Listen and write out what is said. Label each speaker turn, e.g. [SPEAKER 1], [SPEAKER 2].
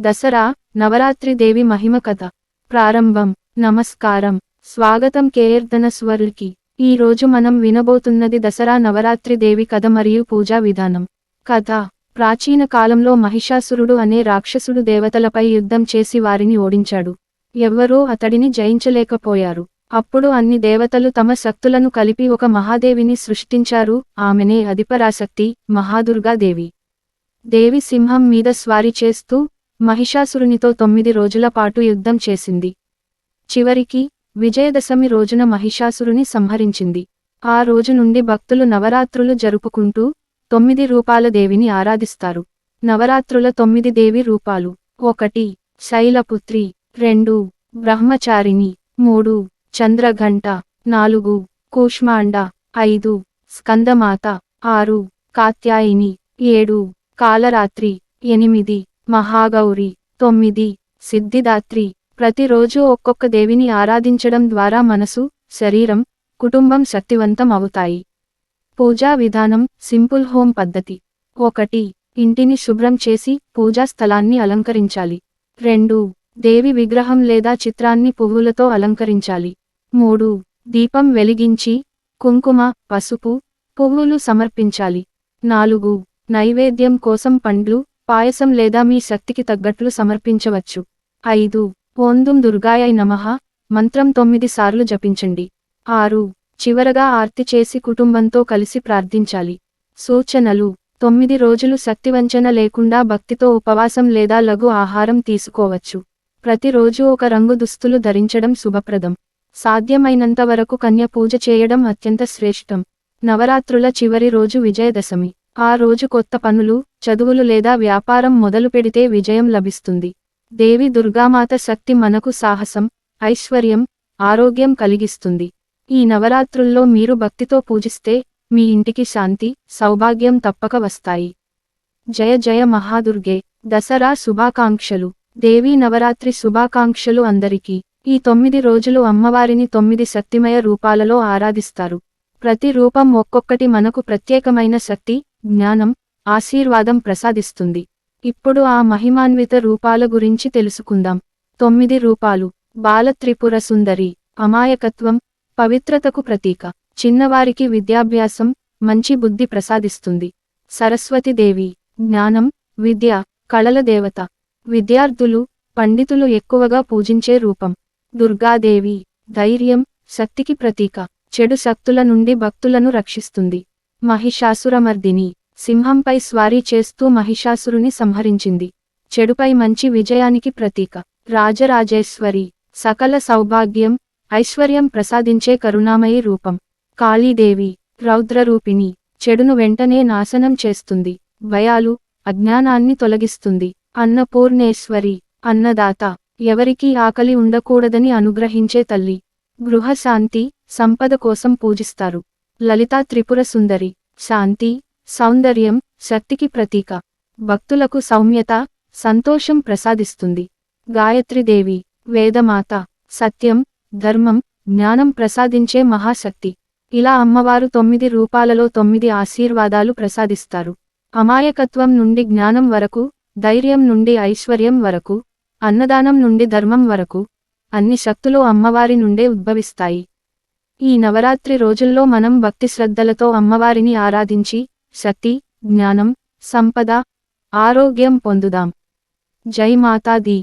[SPEAKER 1] దసరా నవరాత్రి దేవి మహిమ కథ. ప్రారంభం. నమస్కారం. స్వాగతం కేర్దన స్వరుకి ఈ రోజు మనం వినబోతున్నది దసరా నవరాత్రి దేవి కథ మరియు పూజా విధానం. కథ. ప్రాచీన కాలంలో మహిషాసురుడు అనే రాక్షసుడు దేవతలపై యుద్ధం చేసి వారిని ఓడించాడు. ఎవ్వరూ అతడిని జయించలేకపోయారు. అప్పుడు అన్ని దేవతలు తమ శక్తులను కలిపి ఒక మహాదేవిని సృష్టించారు. ఆమెనే అధిపరాశక్తి మహాదుర్గాదేవి. దేవి సింహం మీద స్వారీ చేస్తూ మహిషాసురునితో తొమ్మిది రోజుల పాటు యుద్ధం చేసింది. చివరికి విజయదశమి రోజున మహిషాసురుని సంహరించింది. ఆ రోజు నుండి భక్తులు నవరాత్రులు జరుపుకుంటూ తొమ్మిది రూపాల దేవిని ఆరాధిస్తారు. నవరాత్రుల తొమ్మిది దేవి రూపాలు. ఒకటి శైలపుత్రి. రెండు బ్రహ్మచారిణి. మూడు చంద్రఘంట. నాలుగు కూష్మాండ. ఐదు స్కందమాత. ఆరు కాత్యాయిని. ఏడు కాలరాత్రి. ఎనిమిది మహాగౌరి తొమ్మిది సిద్ధిదాత్రి ప్రతిరోజు ఒక్కొక్క దేవిని ఆరాధించడం ద్వారా మనసు శరీరం కుటుంబం శక్తివంతం అవుతాయి పూజా విధానం సింపుల్ హోమ్ పద్ధతి. ఒకటి ఇంటిని శుభ్రం చేసి పూజా స్థలాన్ని అలంకరించాలి. రెండు దేవి విగ్రహం లేదా చిత్రాన్ని పువ్వులతో అలంకరించాలి. మూడు దీపం వెలిగించి కుంకుమ పసుపు పువ్వులు సమర్పించాలి. నాలుగు నైవేద్యం కోసం పండ్లు పాయసం లేదా మీ శక్తికి తగ్గట్లు సమర్పించవచ్చు. ఐదు. ఓందుం దుర్గాయై నమః. మంత్రం తొమ్మిది సార్లు జపించండి. ఆరు. చివరగా ఆర్తి చేసి కుటుంబంతో కలిసి ప్రార్థించాలి. సూచనలు. తొమ్మిది రోజులు శక్తివంచన లేకుండా భక్తితో ఉపవాసం లేదా లఘు ఆహారం తీసుకోవచ్చు. ప్రతిరోజు ఒక రంగు దుస్తులు ధరించడం శుభప్రదం. సాధ్యమైనంత వరకు కన్య పూజ చేయడం అత్యంత శ్రేష్టం. నవరాత్రుల చివరి రోజు విజయదశమి. ఆ రోజు కొత్త పనులు చదువులు లేదా వ్యాపారం మొదలు పెడితే విజయం లభిస్తుంది. దేవి దుర్గామాత శక్తి మనకు సాహసం ఐశ్వర్యం ఆరోగ్యం కలిగిస్తుంది. ఈ నవరాత్రుల్లో మీరు భక్తితో పూజిస్తే మీ ఇంటికి శాంతి సౌభాగ్యం తప్పక వస్తాయి. జయ జయ మహాదుర్గే. దసరా శుభాకాంక్షలు. దేవీ నవరాత్రి శుభాకాంక్షలు అందరికీ. ఈ తొమ్మిది రోజులు అమ్మవారిని తొమ్మిది శక్తిమయ రూపాలలో ఆరాధిస్తారు. ప్రతి రూపం ఒక్కొక్కటి మనకు ప్రత్యేకమైన శక్తి జ్ఞానం ఆశీర్వాదం ప్రసాదిస్తుంది. ఇప్పుడు ఆ మహిమాన్విత రూపాల గురించి తెలుసుకుందాం. తొమ్మిది రూపాలు. బాలత్రిపుర సుందరి. అమాయకత్వం పవిత్రతకు ప్రతీక. చిన్నవారికి విద్యాభ్యాసం మంచి బుద్ధి ప్రసాదిస్తుంది. సరస్వతిదేవి జ్ఞానం విద్య కళల దేవత. విద్యార్థులు పండితులు ఎక్కువగా పూజించే రూపం. దుర్గాదేవి. ధైర్యం శక్తికి ప్రతీక. చెడు శక్తుల నుండి భక్తులను రక్షిస్తుంది. మహిషాసురమర్దిని సింహంపై స్వారీ చేస్తూ మహిషాసురుని సంహరించింది. చెడుపై మంచి విజయానికి ప్రతీక. రాజరాజేశ్వరి సకల సౌభాగ్యం ఐశ్వర్యం ప్రసాదించే కరుణామయి రూపం. కాళీదేవి రౌద్రరూపిణి చెడును వెంటనే నాశనం చేస్తుంది. భయాలు అజ్ఞానాన్ని తొలగిస్తుంది. అన్నపూర్ణేశ్వరి అన్నదాత ఎవరికీ ఆకలి ఉండకూడదని అనుగ్రహించే తల్లి. గృహశాంతి సంపద కోసం పూజిస్తారు. లలితా త్రిపుర సుందరి. శాంతి సౌందర్యం శక్తికి ప్రతీక. భక్తులకు సౌమ్యత సంతోషం ప్రసాదిస్తుంది. గాయత్రిదేవి వేదమాత. సత్యం ధర్మం జ్ఞానం ప్రసాదించే మహాశక్తి. ఇలా అమ్మవారు తొమ్మిది రూపాలలో తొమ్మిది ఆశీర్వాదాలు ప్రసాదిస్తారు. అమాయకత్వం నుండి జ్ఞానం వరకు ధైర్యం నుండి ఐశ్వర్యం వరకు అన్నదానం నుండి ధర్మం వరకు అన్ని శక్తులు అమ్మవారి నుండే ఉద్భవిస్తాయి. ఈ నవరాత్రి రోజుల్లో మనం భక్తి శ్రద్ధలతో అమ్మవారిని ఆరాధించి శక్తి జ్ఞానం సంపద ఆరోగ్యం పొందుదాం. జై మాతాది.